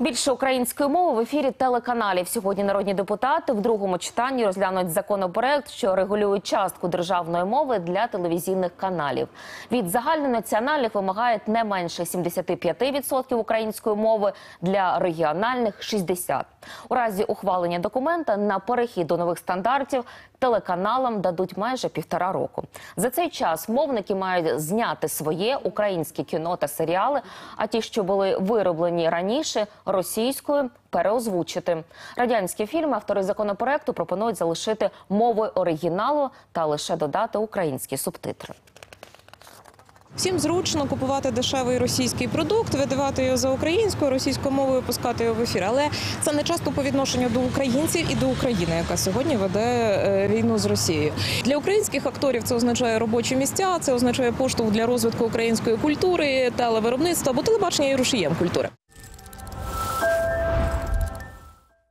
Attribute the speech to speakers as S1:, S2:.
S1: Більше української мови в ефірі телеканалів. Сьогодні народні депутати в другому читанні розглянуть законопроект, що регулює частку державної мови для телевізійних каналів. Від загальнонаціональних вимагають не менше 75% української мови для регіональних 60%. У разі ухвалення документа на перехід до нових стандартів телеканалам дадуть майже півтора року. За цей час мовники мають зняти своє українське кіно та серіали, а ті, що були вироблені раніше, російською переозвучити. Радянські фільми автори законопроекту пропонують залишити мовою оригіналу та лише додати українські субтитри.
S2: Всім зручно купувати дешевий російський продукт, видавати його за українською, російською мовою, пускати його в ефір. Але це не часто по відношенню до українців і до України, яка сьогодні веде е, війну з Росією. Для українських акторів це означає робочі місця, це означає поштовх для розвитку української культури, телевиробництва, бо телебачення є рушієм культури.